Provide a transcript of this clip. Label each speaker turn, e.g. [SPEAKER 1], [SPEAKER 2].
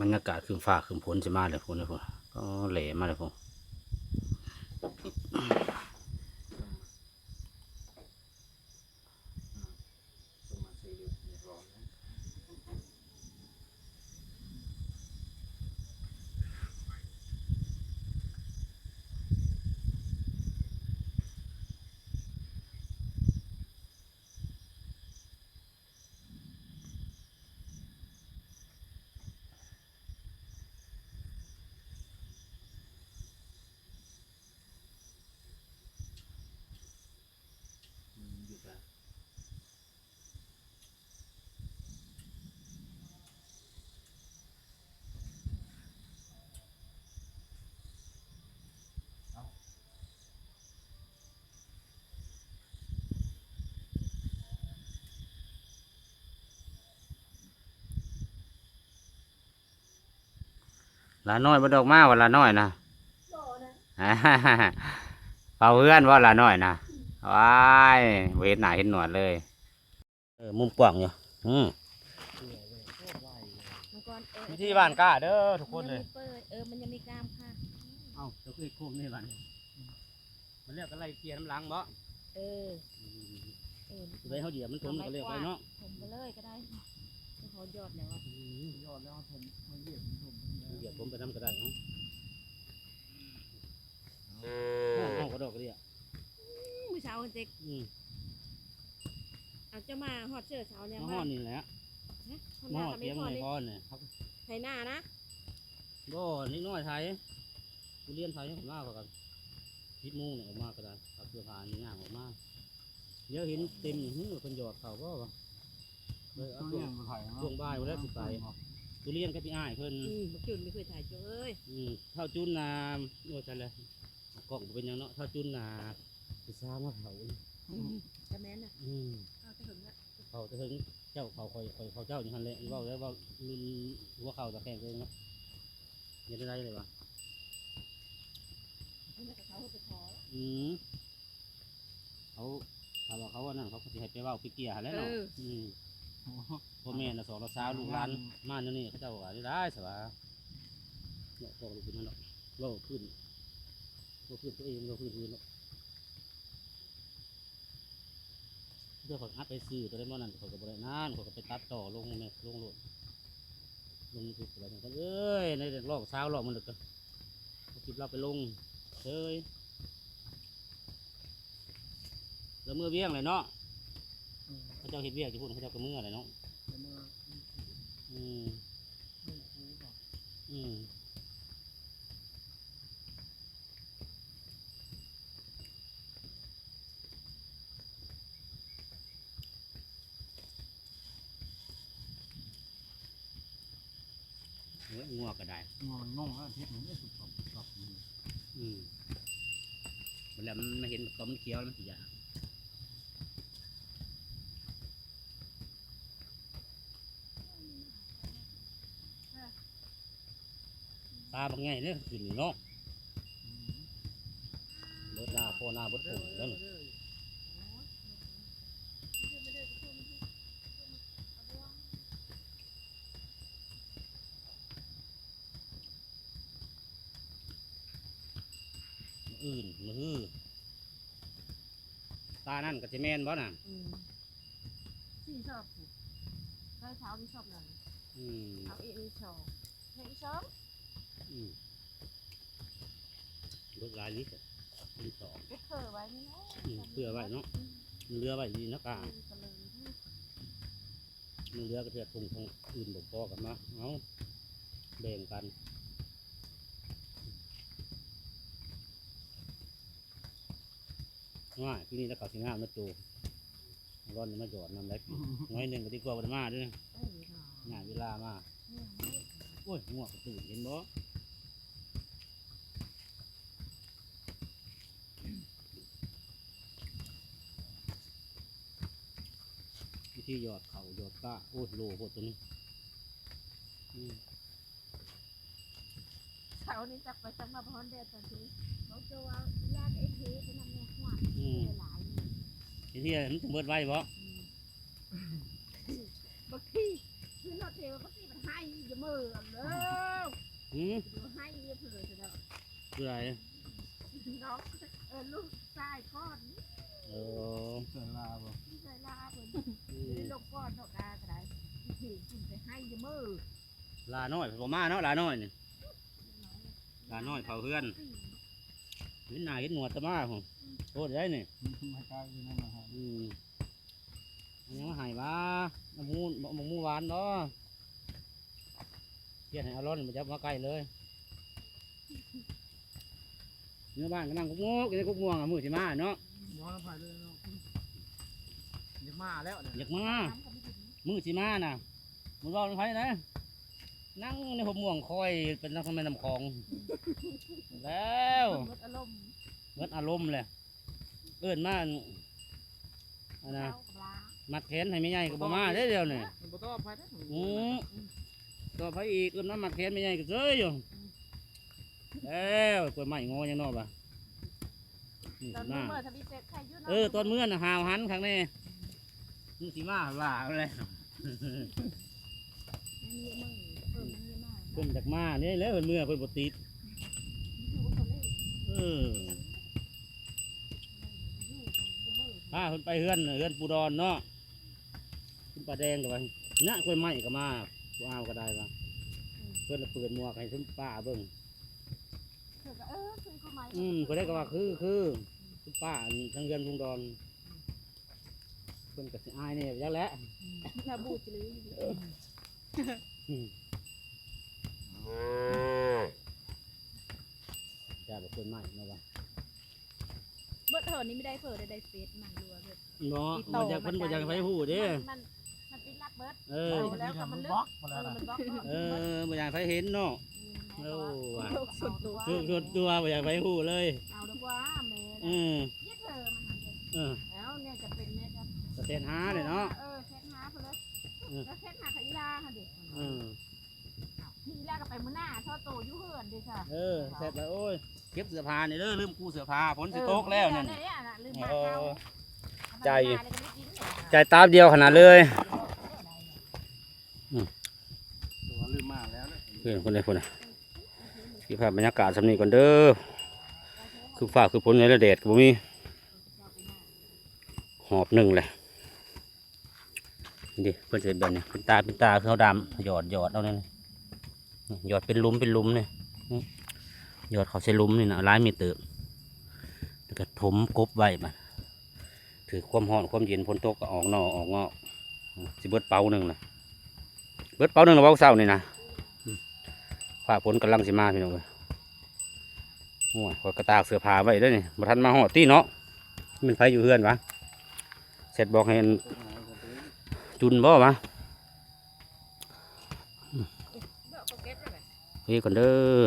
[SPEAKER 1] บรรยากาศคืนฟ้าคืนฝนจะมาเลยพวกนี้พวกก็แหล่มาเลยพวก ลาน้อยบ่ดอกมาว่าลาน้อยนะเป่าเพื่อนว่าลาน้อยนะว้ายเวทหนาเห็นหนวดเลยเออมุมกว้างอยู่อืม
[SPEAKER 2] มังกรเออ
[SPEAKER 1] วิธีบ้านกล้าเด้อทุกคนเลย
[SPEAKER 2] มังปิดเออมันยังมีกล้ามค่ะ
[SPEAKER 1] เอ้าเดี๋ยวคือโค้งนี่บ้านมันเรียกอะไรเกียร์น้ำหลังบ่
[SPEAKER 2] เออเออ
[SPEAKER 1] ไปเขาเหยียบมันถมมันก็เรียกไปเนาะ
[SPEAKER 2] ผมไปเลยก็ได้เขายอดแล้วอะ
[SPEAKER 3] ยอดแล้วผมมาเหยียบผม
[SPEAKER 1] เหยียบผมไปน้ำก็ได้เนาะห้องห้องกระดอกกระเดีย
[SPEAKER 2] มื้อเช้าเจ๊ก
[SPEAKER 1] อืม
[SPEAKER 2] เอาเจ้ามาฮอดเสื้อเช้าแล้ว
[SPEAKER 1] ห้
[SPEAKER 2] มา
[SPEAKER 1] องนี่แหละ
[SPEAKER 2] ฮะคน
[SPEAKER 1] ห้
[SPEAKER 2] มา
[SPEAKER 1] อง
[SPEAKER 2] ก็
[SPEAKER 1] เตรี
[SPEAKER 2] ไม่
[SPEAKER 1] ยม
[SPEAKER 2] พอ
[SPEAKER 1] ไว้
[SPEAKER 2] นี่
[SPEAKER 1] ก่อนเนี่ยครับ
[SPEAKER 2] ไถหน้านะ
[SPEAKER 1] บ่นิดน้อยไทยกูเรียนไทยผมมากกว่ากันพิดโมุงเนี่ยออกมาก็ได้เอาเสื้อผ้านี่ย่างออกมาเดี๋ยวเห็นเต็มหื้อคนหยอดเขาก็ว่าเลยเอา
[SPEAKER 3] ตัว
[SPEAKER 1] ช่ว
[SPEAKER 3] เลี้ย
[SPEAKER 1] ง
[SPEAKER 3] งมาถ่าย
[SPEAKER 1] ช่วงบ่ายวันแรกสิไป กูเรียนกับพี่อ้ายเพิ่น
[SPEAKER 2] อืมบักจุนไม่เคยถ่ายเจ้าเอ้ย
[SPEAKER 1] อืมเท่าจุนนาโอ้ใช่เลยกล่องบ่เป็นหยังเนาะเท่าจุนนาพิซซ่ามาเผา
[SPEAKER 2] จะแม่นน่ะ
[SPEAKER 1] อืม
[SPEAKER 2] เอาไปถึงละ
[SPEAKER 1] เขาจะถึงเจ้าเขาคอยคอยเขาเจ้าอยู่หันเลยเว่าแล้วเว่ารุ่นหัวเข่าตะแคงเลยเนาะอยังได้ไรเลยวะ
[SPEAKER 2] เอามากับเขาไปขอ
[SPEAKER 1] อืมเขาถ้าว่าเขาว่านั่นเขาก็สิให้ไปเว่าไปเกี่ยหันแหล้วเนาะอืม พ่อแม่น่ะสองเราสาวลูกหลานมาอยู่นี่เขาเจ้าว่าได้ได้สบายเนาะบอกลูกเป็นนั่นเนาะเว่าขึ้นเว่าขึ้นตัวเองเว่าขึ้นอื่นเนาะเดี๋ยวเขาอัดไปซื้อตัวได้บ่นั่นเขาก็บ่ได้นานเขาก็ไปตัดต่อลงแม่ลงโลดลงยูทูบอะไรอย่างเงี้ยเอ้ยในเด็กลอกสาวลอกมันเด็กก็เอาคลิปเราไปลงเฮ้ยแล้วมือเบี้ยงเลยเนาะ เขาเจ้าเห็ดเบี้ยงจะพูดเขาเจ้าก็มือเลยเนาะอืมอืมเฮ้ยงัวก็ได้
[SPEAKER 3] งอนน่องแล้วเทปมันไม่สุดตบตบ
[SPEAKER 1] อืมเวลามันมาเห็นตอมมันเคี้ยวแล้วมันสิยาตาบางไงเนี่ยขึ้นเนาะเบิดหน้าพ่อหน้าเบิดปุ่มแล้วนี่มื้ออื่นมือฮือตานั่นก็จะแม่นบ่น่ะ
[SPEAKER 2] อืมสี่ชอบผูกได้เช้าที่ชอบนั่น
[SPEAKER 1] อืม
[SPEAKER 2] เอาอีกอีกสองเฮ้ยอีกสอง
[SPEAKER 1] อืมเบิ ดหลายลิตรลิตรสอง
[SPEAKER 2] ไปเคยไว้นี่เนาะ
[SPEAKER 1] อืมเผื่อไว้เนาะมันเรือไว้ดีนะกา
[SPEAKER 2] อืมก็เลยอืม
[SPEAKER 1] มันเรือก็เทียบทงทางอื่นบอกพอกันมาเอาแบ่งกันว่าที่นี่แล้วเขาสิงามนะจูร้อนนี่มาหยอดน้ำแรกน้อยหนึ่งก็ดีกว่าวันมาด้วยนะ
[SPEAKER 2] เอ้ยเนาะ
[SPEAKER 1] งานเวลามา
[SPEAKER 2] เนี่ยไม่
[SPEAKER 1] โอ้ยงวกกระตื่นเห็นบ่ วิธีหยอดเขาหยอดก้าโอ้ยโลโหดตัวนี้อืม
[SPEAKER 2] เช้านี้จักไปจักมาพรเดชตอนนี้บอกเจ้าว่าญาติไอ้เทไปนำเนี่ยหวาน
[SPEAKER 1] อืม
[SPEAKER 2] หลายอยู่
[SPEAKER 1] ทีที่มันจะเบิดไว้บ่
[SPEAKER 2] อืมบางทีคือเราเทว่าบางทีมันให้อยู่จะมือแล้ว
[SPEAKER 1] หืม
[SPEAKER 2] ดูให้เผื่อจะได้
[SPEAKER 1] เพื่ออะไร
[SPEAKER 2] น้องเออลูกชายก้อน
[SPEAKER 1] เออ
[SPEAKER 3] เกิดลาบ่
[SPEAKER 2] ที่เคย ลาเพิ่นลกก้อนดอกดาก็ได้ที่กินไปให้จะมือ
[SPEAKER 1] ลาน้อยผมมาเนาะลาน้อยนี่ลาน้อยเผาเพื่อนเห็นหน้าเห็นหนวดตะมาผมโทษได้นี่
[SPEAKER 3] ไม่กล้ากินนั่นนะฮะ
[SPEAKER 1] อืมยังมาหายบ้าน้ำมูนน้ำมูหวานเนาะเทียนให้อร้อนมาจับมาใกลเลยเนื้อบ้านก็นั่งกุ๊กงกกินกุ๊กง่วงอะมือสิมาเนาะ
[SPEAKER 3] ย้อนไปเลยเนาะอย่า มาแล้วเนี่ย
[SPEAKER 1] อยากมา มือสิมาน่ะมึงรอมันไผนะ นั่งในหัวม่วงคอยเป็นนักทำไมน้ำของ แล้ว
[SPEAKER 2] หมดอารมณ์
[SPEAKER 1] เมื่ออารมณ์เลยเอื้อนมาอันนะ
[SPEAKER 2] เจ้ากับลา
[SPEAKER 1] มัดแขนให้ไม่ใหญ่ก็บ่มาได้อเดียวนี่
[SPEAKER 3] มันบ่ต้องเอาไปได้
[SPEAKER 1] อืมต่อไปอีกเอื้อนมามัดแขนไม่ใหญ่ก็เจยอยู่แล้วกล้วยไม้งอยังนอกบ่ะนี่
[SPEAKER 2] ตอน
[SPEAKER 1] สิ
[SPEAKER 2] นี้
[SPEAKER 1] มา
[SPEAKER 2] เมื่อทำพิเศษใครยุ่
[SPEAKER 1] เออตอนเมื่อน่ะหาวหันครั้งนี้ นี่สิมาว่าเลย
[SPEAKER 2] มีมึงเพิ่มมีมาก
[SPEAKER 1] เพิ่นจากมานี่แหล้วเพิ่นเมื่อเพิ่นบ่ติด
[SPEAKER 2] อยู่คนเล่
[SPEAKER 1] เออพาเพิ่นไปเฮือนเฮือนปูดอนเนาะขึ้นปลาแดงกับว่าน่ะกล้วยไม้ก็มากูเอาก็ได้ว่าเพิ่นละเปิดหมวกให้ซุมป้าเบิ่ง
[SPEAKER 2] คือก็เออคือก็ไม่
[SPEAKER 1] อืมเพิ่นได้ก็ว่าคือคือซุมป้าทางเฮือนลุงดอนเพิ่นก็สิอายนี่จักแหล้ว
[SPEAKER 2] ระบุจะลือ
[SPEAKER 1] จ้าบ่กล้วยไม้เนาะว่า
[SPEAKER 2] เบิดเถินนี้ไม่ได้เผิดได้เฟซมันรัวเบิด
[SPEAKER 1] เนาะ
[SPEAKER 2] อีโต้
[SPEAKER 1] บ่อยากเพิ่นบ่อยากให้ไปฮู้เด้
[SPEAKER 2] มันมันปิดลักเบิด
[SPEAKER 1] เอ
[SPEAKER 2] เอ
[SPEAKER 1] อ
[SPEAKER 2] อแล้วก็มันลึก
[SPEAKER 3] บล็อกมา
[SPEAKER 2] เอ
[SPEAKER 3] แล้ว
[SPEAKER 2] อ
[SPEAKER 3] นะ
[SPEAKER 2] มันบล็อก
[SPEAKER 1] เออบ่อยากให้เห็นเนาะ
[SPEAKER 2] โอ้
[SPEAKER 1] โอ้
[SPEAKER 2] ส่วนตัว
[SPEAKER 1] คือส่วนตัวบ่อยากไปฮู้เลย
[SPEAKER 2] เอาดีกว่าแม่
[SPEAKER 1] เออ
[SPEAKER 2] ยึดเธอมาหาเธอ
[SPEAKER 1] เออ
[SPEAKER 2] แล้วเนี่ยจะเป็นแม่จะ
[SPEAKER 1] ก็ เต้นหาเลยเนาะ
[SPEAKER 2] เออเช็ดหาเขาเลย
[SPEAKER 1] เออ
[SPEAKER 2] แล้วเช็ดหาขยีลาค่ะเด็ก
[SPEAKER 1] เออ
[SPEAKER 2] ขยีลาก็ไปมื้อหน้าทอดโตอยู่เฮือนเด้ค่ะ
[SPEAKER 1] เออเสร็จแล้วโอ้ยเก็บเสื้อผ้านี่เด้อลืมกู้เสื้อผ้าฝนสิตกแล้วนั่น
[SPEAKER 2] เนี่ยน่ะลืมมาเขา
[SPEAKER 1] ใจใจตาเดียวขนาดเลย
[SPEAKER 3] ตัวลืมมาแล้วเนี่ย
[SPEAKER 1] เพื่อนคนใดคนน่ะที่ภาพบรรยากาศสำนีก่อนเด้อคือฟ้าคือฝนในระเดดก็บ่มีหอบหนึ่งเลยนี่ ดิเพื่อนจแบบนี้เป็นตาเป็นตาคือเขาดำหยอดหยอดเอาเนี่ยหยอดเป็นลุมเป็นลุมเนี่ยหยอดเขาใช้ลุมนี่นะร้ายมีเติบแล้วก็ถมกบไว้มันถือความร้อนความเย็นพ้นตกก็ออกนอออกงอกสิเบิดเป่าหนึ่งนะเบิดเป่าหนึ่งระวังเศร้านี่นะอืมฟ้าฝนกำลังสิมาพี่น้องเลยโอ้ยขอกระตากเสื้อผ้าไว้เด้วยนี่มาทันมาหอดตีเนาะมันไฟอยู่เฮือนวะเสร็จบอกให้อัน จุนบ่วะเฮ้ยก่อนเด้อ